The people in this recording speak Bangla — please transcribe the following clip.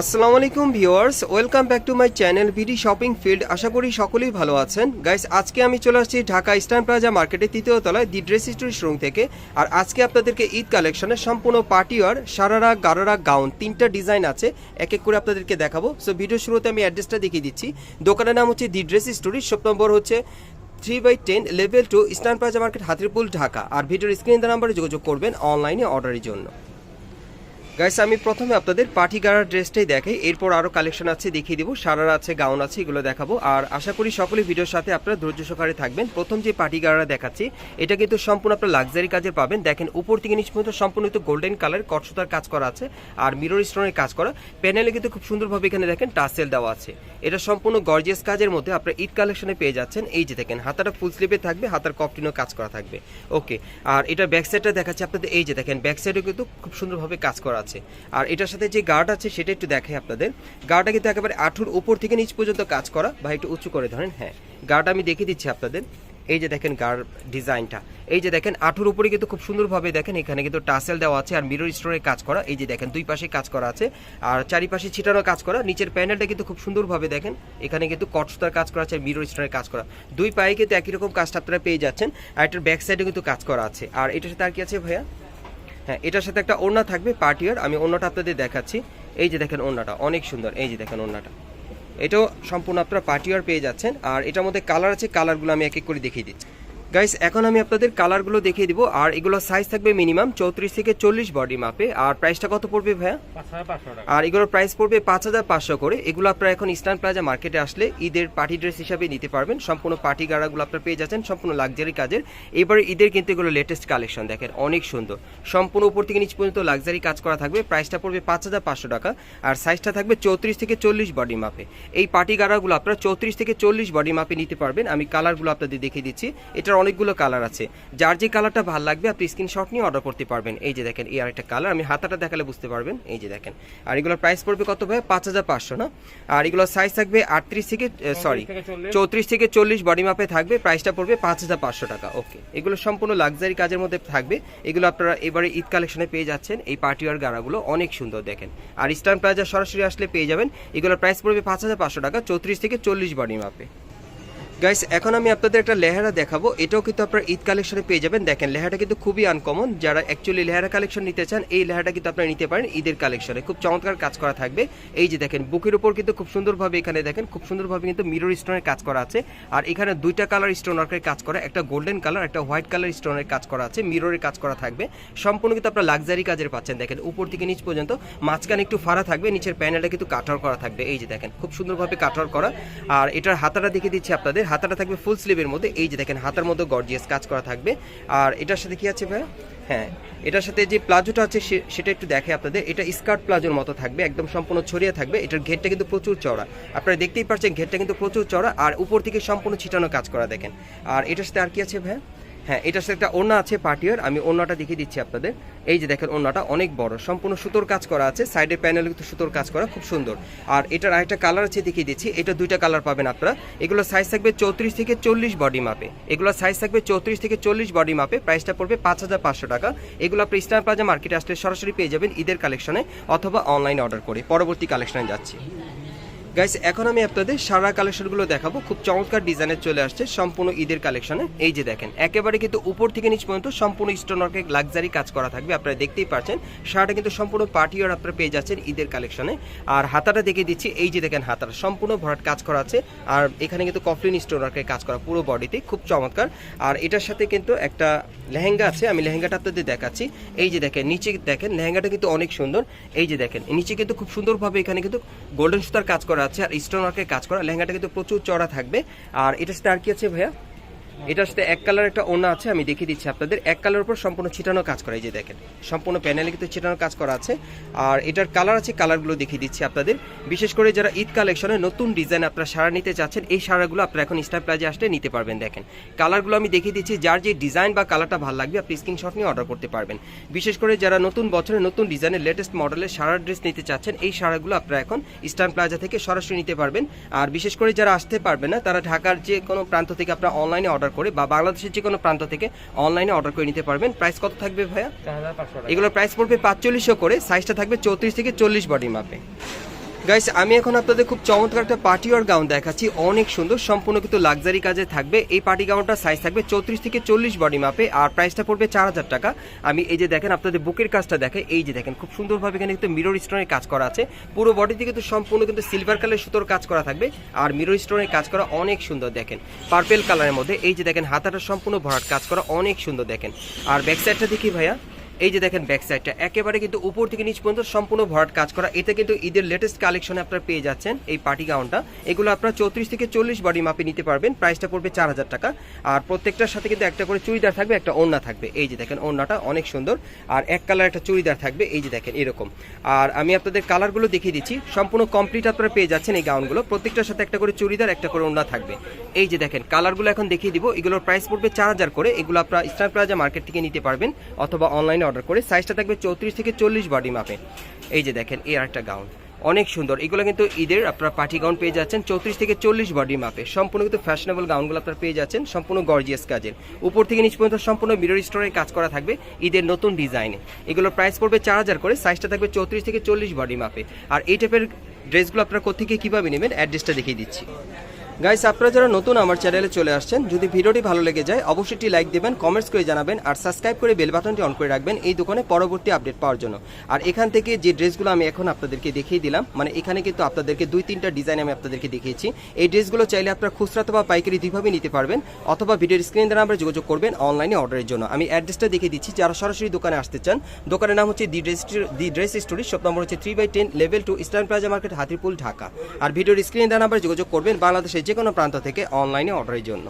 আসসালামু আলাইকুম viewers, welcome back to my channel VD shopping field. আশা করি সকলেই ভালো আছেন। গাইস, আজকে আমি চলে আসছি ঢাকা ইস্টার্ন প্লাজা মার্কেটের তৃতীয় তলায় দি ড্রেস স্টোরি শোরুম থেকে। আর আজকে আপনাদেরকে ঈদ কালেকশনের সম্পূর্ণ party wear sharara, gharara, gown তিনটা ডিজাইন আছে। এক এক করে আপনাদেরকে দেখাবো। সো ভিডিও শুরুতে আমি অ্যাড্রেসটা দেখিয়ে দিচ্ছি। দোকানের নাম হচ্ছে দি ড্রেস স্টোরি শপ নম্বর হচ্ছে three by ten, level two eastern plaza market, Hatirpool, Dhaka. আর ভিডিওর স্ক্রিন নাম্বারে যোগাযোগ করবেন অনলাইনে অর্ডারের জন্য। গাইস আমি প্রথমে আপনাদের পার্টি গাড়ার ড্রেসটাই দেখাই। এরপর আরও কালেকশন আছে, দেখিয়ে দিব। সারারা আছে গাউন আছে, এগুলো দেখাবো। আর আশা করি সকলে ভিডিওর সাথে আপনারা ধৈর্য সহকারে থাকবেন। প্রথম যে পার্টি গাড়া দেখাচ্ছি, এটা কিন্তু সম্পূর্ণ আপনার লাক্সারি কাজে পাবেন। দেখেন, উপর থেকে নিচ পর্যন্ত সম্পূর্ণ কিন্তু গোল্ডেন কালার কটসুতার কাজ করা আছে আর মিরর স্টোনের কাজ করা। প্যানেলে কিন্তু খুব সুন্দরভাবে এখানে দেখেন টাসেল দেওয়া আছে। এটা সম্পূর্ণ গর্জিয়াস কাজের মধ্যে আপনার ঈদ কালেকশনে পেয়ে যাচ্ছেন। এই যে দেখেন, হাতাটা ফুল স্লিপে থাকবে, হাতার কপটিনও কাজ করা থাকবে। ওকে আর এটা ব্যাক সাইডটা দেখাচ্ছে আপনাদের। এই যে দেখেন ব্যাক সাইডেও কিন্তু খুব সুন্দরভাবে কাজ করা আছে। আর এটার সাথে যে গার্ড আছে, সেটা একটু দেখাই আপনাদের। গার্ডটা কিন্তু একেবারে আঠুর উপর থেকে নিচ পর্যন্ত কাজ করা। বা একটু উঁচু করে ধরেন হ্যাঁ। গার্ড আমি দেখিয়ে দিচ্ছি আপনাদের। এই যে দেখেন গার ডিজাইনটা এই যে দেখেন, আঠুর উপরে কিন্তু খুব সুন্দরভাবে দেখেন, এখানে কিন্তু টাসেল দেওয়া আছে আর মিরর স্টোরে কাজ করা। এই যে দেখেন, দুই পাশে কাজ করা আছে। আর চারিপাশে ছিটানো কাজ করা। নিচের প্যানেলটা কিন্তু খুব সুন্দরভাবে দেখেন, এখানে কিন্তু কটসুতার কাজ করা আছে আর মিরর স্টোরে কাজ করা। দুই পায়ে কিন্তু একই রকম কাজটা আপনারা পেয়ে যাচ্ছেন। আর এটার ব্যাক সাইডে কিন্তু কাজ করা আছে। আর এটার সাথে আর কি আছে ভাইয়া? হ্যাঁ এটার সাথে একটা ওড়না থাকবে পার্টিয়ার আমি ওড়নাটা আপনাদের দেখাচ্ছি। এই যে দেখেন ওড়নাটা, অনেক সুন্দর। এই যে দেখেন ওড়নাটা। এটাও সম্পূর্ণ আপনারা পার্টিয়ার পেয়ে যাচ্ছেন। আর এটার মধ্যে কালার আছে কালারগুলো আমি এক এক করে দেখিয়ে দিচ্ছি। গাইস এখন আমি আপনাদের কালারগুলো দেখিয়ে দিব আর এগুলো সাইজ থাকবে মিনিমাম চৌত্রিশ থেকে চল্লিশ বডি মাপে আর প্রাইসটা কত পড়বে ভাইয়া? আর এগুলোর প্রাইস পড়বে পাঁচ হাজার পাঁচশো করে। এগুলো আপনারা এখন ইস্টার্ন প্লাজা মার্কেটে আসলে ঈদের পার্টি ড্রেস হিসাবে নিতে পারবেন। সম্পূর্ণ পার্টি গাড়াগুলো আপনারা পেয়ে যাচ্ছেন সম্পূর্ণ লাক্সারি কাজের। এবারে ঈদের কিন্তু এগুলো লেটেস্ট কালেকশন দেখেন অনেক সুন্দর। সম্পূর্ণ উপর থেকে নিচ পর্যন্ত লাক্সারি কাজ করা থাকবে। প্রাইসটা পড়বে পাঁচ হাজার পাঁচশো টাকা। আর সাইজটা থাকবে চৌত্রিশ থেকে চল্লিশ বডি মাপে এই পার্টি গাড়াগুলো আপনারা চৌত্রিশ থেকে চল্লিশ বডি মাপে নিতে পারবেন। আমি কালারগুলো আপনাদের দেখিয়ে দিচ্ছি। এটার অনেকগুলো কালার আছে। যার যে কালারটা ভালো লাগবে আপনি স্ক্রিনশট নিয়ে অর্ডার করতে পারবেন। এই যে দেখেন এই আরেকটা কালার আমি হাতাটা দেখালে বুঝতে পারবেন। এই যে দেখেন আর এগুলোর প্রাইস পড়বে কত ভাই? পাঁচ হাজার পাঁচশো না? আর এগুলোর সাইজ থাকবে আটত্রিশ থেকে সরি চৌত্রিশ থেকে চল্লিশ বডি মাপে থাকবে। প্রাইসটা পড়বে পাঁচ হাজার পাঁচশো টাকা। ওকে এগুলো সম্পূর্ণ লাক্সারি কাজের মধ্যে থাকবে। এগুলো আপনারা এবারে ঈদ কালেকশনে পেয়ে যাচ্ছেন। এই পার্টিওয়ার গাড়াগুলো অনেক সুন্দর দেখেন। আর ইস্টার্ন প্লাজা সরাসরি আসলে পেয়ে যাবেন। এগুলোর প্রাইস পড়বে পাঁচ হাজার পাঁচশো টাকা চৌত্রিশ থেকে চল্লিশ বডি মাপে গাইস এখন আমি আপনাদের একটা লেহারা দেখাবো। এটাও কিন্তু আপনারা ঈদ কালেকশনে পেয়ে যাবেন। দেখেন লেহাটা কিন্তু খুবই আনকমন যারা অ্যাকচুয়ালি লেহারা কালেকশন নিতে চান, এই লেহাটা কিন্তু আপনারা নিতে পারেন ঈদের কালেকশনে খুব চমৎকার কাজ করা থাকবে। এই যে দেখেন, বুকের উপর কিন্তু খুব সুন্দরভাবে এখানে দেখেন, খুব সুন্দরভাবে কিন্তু মিরর স্টোনের কাজ করা আছে। আর এখানে দুইটা কালার স্টোন ওয়ার্কের কাজ করা, একটা গোল্ডেন কালার একটা হোয়াইট কালার স্টোনের কাজ করা আছে। মিররের কাজ করা থাকবে। সম্পূর্ণ কিন্তু আপনারা লাক্সারি কাজের পাচ্ছেন। দেখেন, উপর থেকে নিচ পর্যন্ত, মাঝখানে একটু ফাড়া থাকবে, নিচের প্যানেলটা কিন্তু কাটার করা থাকবে। এই যে দেখেন, খুব সুন্দরভাবে কাটার করা। আর এটার হাতাটা দেখে দিচ্ছি আপনাদের হাতাটা থাকবে ফুল স্লিভের মধ্যে। এই যে দেখেন, হাতার মধ্যে গর্জিয়াস কাজ করা থাকবে। আর এটার সাথে কি আছে ভাই হ্যাঁ এটার সাথে যে প্লাজোটা আছে সেটা একটু দেখে আপনাদের। এটা স্কার্ট প্লাজোর মতো থাকবে, একদম সম্পূর্ণ ছড়িয়ে থাকবে। এটার ঘেরটা কিন্তু প্রচুর চড়া আপনারা দেখতেই পাচ্ছেন ঘেরটা কিন্তু প্রচুর চড়া আর উপর থেকে সম্পূর্ণ ছিটানো কাজ করা দেখেন। আর এটার সাথে আর কি আছে ভাই হ্যাঁ এটার সাথে একটা ওড়না আছে পার্টিয়ার আমি ওড়নাটা দেখিয়ে দিচ্ছি আপনাদের। এই যে দেখেন, ওড়নাটা অনেক বড়, সম্পূর্ণ সুতোর কাজ করা আছে, সাইডের প্যানেলে কিন্তু সুতোর কাজ করা, খুব সুন্দর। আর এটার আরেকটা কালার আছে, দেখিয়ে দিচ্ছি, এটা দুইটা কালার পাবেন আপনারা। এগুলো সাইজ থাকবে চৌত্রিশ থেকে চল্লিশ বডি মাপে এগুলো সাইজ থাকবে চৌত্রিশ থেকে চল্লিশ বডি মাপে প্রাইসটা পড়বে পাঁচ হাজার পাঁচশো টাকা। এগুলো আপনি ইস্টার প্লাজা মার্কেটে আসলে সরাসরি পেয়ে যাবেন ঈদের কালেকশনে অথবা অনলাইন অর্ডার করে। পরবর্তী কালেকশনে যাচ্ছি। গাইস এখন আমি আপনাদের সারা কালেকশনগুলো দেখাবো। খুব চমৎকার ডিজাইনের চলে আসছে সম্পূর্ণ ঈদের কালেকশনে। এই যে দেখেন, একেবারে কিন্তু উপর থেকে নিচ পর্যন্ত সম্পূর্ণ স্টোনওয়ার্কে লাক্সারি কাজ করা থাকবে। আপনারা দেখতেই পাচ্ছেন, সারাটা কিন্তু সম্পূর্ণ পার্টি পার্টিওয়ার আপনারা পেয়ে যাচ্ছেন ঈদের কালেকশনে। আর হাতাটা দেখে দিচ্ছি, এই যে দেখেন হাতাটা, সম্পূর্ণ ভরাট কাজ করা আছে। আর এখানে কিন্তু কফলিন স্টোনওয়ার্কের কাজ করা পুরো বডিতে খুব চমৎকার। আর এটার সাথে কিন্তু একটা লেহেঙ্গা আছে, আমি লেহেঙ্গাটা আপনাদের দেখাচ্ছি। এই যে দেখেন, নিচে দেখেন, লেহেঙ্গাটা কিন্তু অনেক সুন্দর। এই যে দেখেন, নিচে কিন্তু খুব সুন্দরভাবে এখানে কিন্তু গোল্ডেন সুতার কাজ করা আছে আর স্টোন ওয়ার্কের কাজ করা। লেহেঙ্গাটা কিন্তু প্রচুর চড়া থাকবে। আর এটা স্টার কি আছে ভাইয়া? এটার সাথে এক কালার একটা ওড়না আছে, আমি দেখিয়ে দিচ্ছি আপনাদের। এক কালার উপর সম্পূর্ণ ছিটানো কাজ করা, এই যে দেখেন। সম্পূর্ণ প্যানেলে কিন্তু ছিটানো কাজ করা আছে। আর এটার কালার আছে, কালারগুলো দেখিয়ে দিচ্ছি আপনাদের। বিশেষ করে যারা ঈদ কালেকশনে নতুন ডিজাইন আপনারা সারা নিতে চাচ্ছেন, এই সারাগুলো আপনারা এখন স্টার প্লাজে আসলে নিতে পারবেন, দেখেন। কালারগুলো আমি দেখিয়ে দিচ্ছি, যার যে ডিজাইন বা কালারটা ভালো লাগবে, আপনি স্ক্রিনশট নিয়ে অর্ডার করতে পারবেন। বিশেষ করে যারা নতুন বছরে নতুন ডিজাইনের লেটেস্ট মডেলের সারা ড্রেস নিতে চাচ্ছেন, এই সারাগুলো আপনারা এখন ইস্টার্ন প্লাজা থেকে সরাসরি নিতে পারবেন। আর বিশেষ করে যারা আসতে পারবেন না, তারা ঢাকার যে কোনো প্রান্ত থেকে আপনারা অনলাইনে অর্ডার করে বা বাংলাদেশের যে কোনো প্রান্ত থেকে অনলাইনে অর্ডার করে নিতে পারবেন। প্রাইস কত থাকবে ভাইয়া? এগুলোর প্রাইস পড়বে পাঁচচল্লিশশো করে। সাইজটা থাকবে চৌত্রিশ থেকে চল্লিশ বডি মাপে গাইস আমি এখন আপনাদের খুব চমৎকার একটা পার্টি ওয়ার গাউন দেখাচ্ছি। অনেক সুন্দর, সম্পূর্ণ কিন্তু লাক্সারি কাজে থাকবে। এই পার্টি গাউনটা সাইজ থাকবে চৌত্রিশ থেকে চল্লিশ বডি মাপে আর প্রাইসটা পড়বে চার হাজার টাকা। আমি এই যে দেখেন, আপনাদের বুকের কাজটা দেখে এই যে দেখেন, খুব সুন্দরভাবে এখানে কিন্তু মিরর স্টোনের কাজ করা আছে। পুরো বডিতে কিন্তু সম্পূর্ণ কিন্তু সিলভার কালার সুতোর কাজ করা থাকবে। আর মিরর স্টোনের কাজ করা অনেক সুন্দর দেখেন। পার্পেল কালারের মধ্যে, এই যে দেখেন, হাতাটা সম্পূর্ণ ভরাট কাজ করা অনেক সুন্দর দেখেন। আর ব্যাক সাইডটা দেখি ভাইয়া। এই যে দেখেন ব্যাক সাইডটা একেবারে কিন্তু উপর থেকে নিচ পর্যন্ত সম্পূর্ণ ভরাট কাজ করা। এতে কিন্তু ঈদের লেটেস্ট কালেকশনে আপনারা পেয়ে যাচ্ছেন এই পার্টি গাউনটা এগুলো আপনারা চৌত্রিশ থেকে চল্লিশ বডি মাপে নিতে পারবেন। প্রাইসটা পড়বে চার হাজার টাকা। আর প্রত্যেকটার সাথে কিন্তু একটা করে চুড়িদার থাকবে, একটা ওড়না থাকবে। এই যে দেখেন ওড়নাটা অনেক সুন্দর। আর এক কালার একটা চুড়িদার থাকবে, এই যে দেখেন এরকম। আর আমি আপনাদের কালারগুলো দেখিয়ে দিচ্ছি। সম্পূর্ণ কমপ্লিট আপনারা পেয়ে যাচ্ছেন এই গাউনগুলো প্রত্যেকটার সাথে একটা করে চুড়িদার, একটা করে ওড়না থাকবে। এই যে দেখেন কালারগুলো এখন দেখিয়ে দিব। এগুলোর প্রাইস পড়বে চার হাজার করে। এগুলো আপনারা স্টার প্লাজা মার্কেট থেকে নিতে পারবেন অথবা অনলাইনে অর্ডার করে সাইজটা থাকবে চৌত্রিশ থেকে চল্লিশ বডি মাপে। এই যে দেখেন, এই একটা গাউন অনেক সুন্দর। এগুলো কিন্তু ঈদের আপনারা পার্টি গাউন পেয়ে যাচ্ছেন চৌত্রিশ থেকে চল্লিশ বডি মাপে। সম্পূর্ণ কিন্তু ফ্যাশনেবল গাউনগুলো আপনারা পেয়ে যাচ্ছেন, সম্পূর্ণ গর্জিয়াস কাজের। উপর থেকে নিচ পর্যন্ত সম্পূর্ণ মিরর স্টোরের কাজ করা থাকবে ঈদের নতুন ডিজাইনে এগুলোর প্রাইস পড়বে চার হাজার করে সাইজটা থাকবে চৌত্রিশ থেকে চল্লিশ বডি মাপে। আর এই টাইপের ড্রেসগুলো আপনারা কোথেকে কীভাবে নেবেন? অ্যাড্রেসটা দেখিয়ে দিচ্ছি। গাইস আপনারা যারা নতুন আমার চ্যানেলে চলে আসছেন, যদি ভিডিওটি ভালো লেগে যায়, অবশ্যই একটি লাইক দেবেন কমেন্টস করে জানাবেন, আর সাবস্ক্রাইব করে বেল বাটনটি অন করে রাখবেন এই দোকানে পরবর্তী আপডেট পাওয়ার জন্য। আর এখান থেকে যে ড্রেসগুলো আমি এখন আপনাদেরকে দেখিয়ে দিলাম মানে এখানে কিন্তু আপনাদেরকে দুই তিনটা ডিজাইন আমি আপনাদেরকে দেখিয়েছি। এই ড্রেসগুলো চাইলে আপনারা খুচরা অথবা পাইকারি দুইভাবে নিতে পারবেন, অথবা ভিডিওর স্ক্রিন দ্বারা আমরা যোগাযোগ করবেন অনলাইনে অর্ডারের জন্য। আমি অ্যাড্রেসটা দেখিয়ে দিচ্ছি, যারা সরাসরি দোকানে আসতে চান, দোকানের নাম হচ্ছে the dress the dress story shop নম্বর হচ্ছে three by ten level two eastern plaza market Hatipul Dhaka. আর ভিডিওর স্ক্রিন দ্বারা আমরা যোগাযোগ করবেন বাংলাদেশের যে কোনো প্রান্ত থেকে অনলাইনে অর্ডারের জন্য।